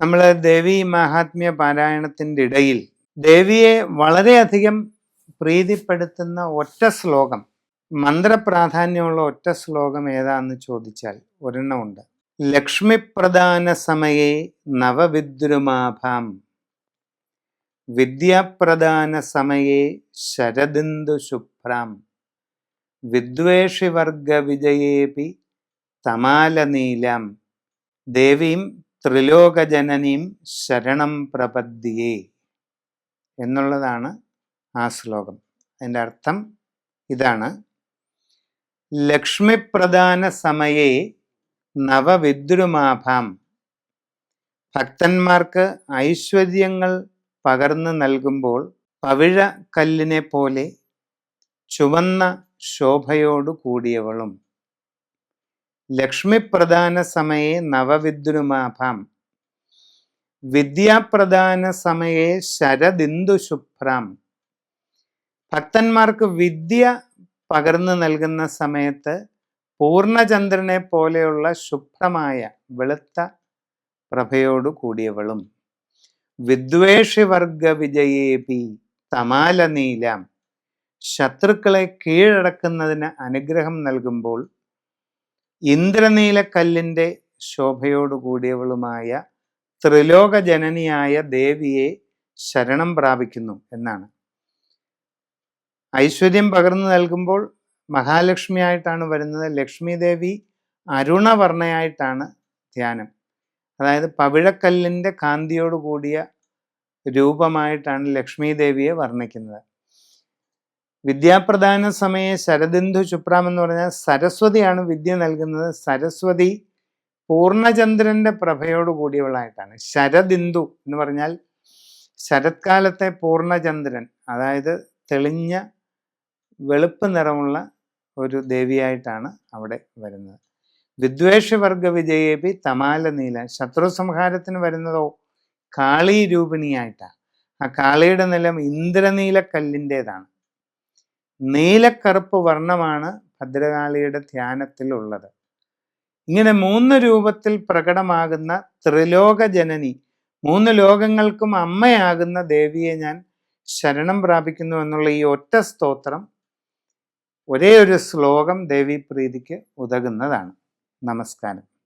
നമ്മൾ ദേവി മഹാത്മ്യ പാരായണത്തിന്റെ ഇടയിൽ ദേവിയെ വളരെയധികം പ്രീതിപ്പെടുത്തുന്ന ഒറ്റ ശ്ലോകം മന്ത്രപ്രാധാന്യമുള്ള ഒറ്റ ശ്ലോകം ഏതാന്ന് ചോദിച്ചാൽ ഒരെണ്ണമുണ്ട്. ലക്ഷ്മിപ്രധാന സമയേ നവവിദ്രുമാഭാം. വിദ്യാപ്രധാന സമയേ ശരദിന്ദു ശുഭ്രാം. വിദ്വേഷിവർഗ വിജയേപി തമാലനീലാം. ദേവീം ത്രിലോകജനനീം ശരണം പ്രപദ്യേ എന്നുള്ളതാണ് ആ ശ്ലോകം. അതിന്റെ അർത്ഥം ഇതാണ്. ലക്ഷ്മിപ്രധാന സമയേ നവവിദ്രുമാഭാം. ഭക്തന്മാർക്ക് ഐശ്വര്യങ്ങൾ പകർന്നു നൽകുമ്പോൾ പവിഴ കല്ലിനെ പോലെ ചുവന്ന ശോഭയോടു കൂടിയവളും ലക്ഷ്മിപ്രധാന സമയേ നവവിദ്രുമാഭാം. ശരദിന്ദു ശുഭ്രാം ഭക്തന്മാർക്ക് വിദ്യ പകർന്നു നൽകുന്ന സമയത്ത് പൂർണചന്ദ്രനെ പോലെയുള്ള ശുഭ്രമായ വെളുത്ത പ്രഭയോടു കൂടിയവളും. വിദ്വേഷിവർഗ വിജയേപി തമാലനീലാം. ശത്രുക്കളെ കീഴടക്കുന്നതിന് അനുഗ്രഹം നൽകുമ്പോൾ ഇന്ദ്രനീലക്കല്ലിന്റെ ശോഭയോടു കൂടിയവളുമായ ത്രിലോക ജനനിയായ ദേവിയെ ശരണം പ്രാപിക്കുന്നു എന്നാണ്. ഐശ്വര്യം പകർന്നു നൽകുമ്പോൾ മഹാലക്ഷ്മിയായിട്ടാണ് വരുന്നത്. ലക്ഷ്മി ദേവി അരുണവർണയായിട്ടാണ് ധ്യാനം. അതായത് പവിഴക്കല്ലിന്റെ കാന്തിയോടുകൂടിയ രൂപമായിട്ടാണ് ലക്ഷ്മി ദേവിയെ വർണിക്കുന്നത്. വിദ്യാപ്രദാന സമയ ശരദിന്ദു ശുപ്രാം എന്ന് പറഞ്ഞാൽ സരസ്വതിയാണ് വിദ്യ നൽകുന്നത്. സരസ്വതി പൂർണചന്ദ്രന്റെ പ്രഭയോട് കൂടിയവളായിട്ടാണ്. ശരദിന്ദു എന്ന് പറഞ്ഞാൽ ശരത്കാലത്തെ പൂർണചന്ദ്രൻ അതായത് തെളിഞ്ഞ വെളുപ്പ് നിറമുള്ള ഒരു ദേവിയായിട്ടാണ് അവിടെ വരുന്നത്. വിദ്വേഷവർഗ വിജയേപി തമാല നീല ശത്രു സംഹാരത്തിന് വരുന്നതോ കാളി രൂപിണിയായിട്ടാണ് ആ കാളിയുടെ നിലം ഇന്ദ്രനീല കല്ലിന്റെതാണ് നീലക്കറുപ്പ് വർണമാണ് ഭദ്രകാളിയുടെ ധ്യാനത്തിലുള്ളത്. ഇങ്ങനെ മൂന്ന് രൂപത്തിൽ പ്രകടമാകുന്ന ത്രിലോക ജനനി മൂന്ന് ലോകങ്ങൾക്കും അമ്മയാകുന്ന ദേവിയെ ഞാൻ ശരണം പ്രാപിക്കുന്നു എന്നുള്ള ഈ ഒറ്റ സ്തോത്രം ഒരേ ഒരു ശ്ലോകം ദേവി പ്രീതിക്ക് ഉതകുന്നതാണ്. നമസ്കാരം.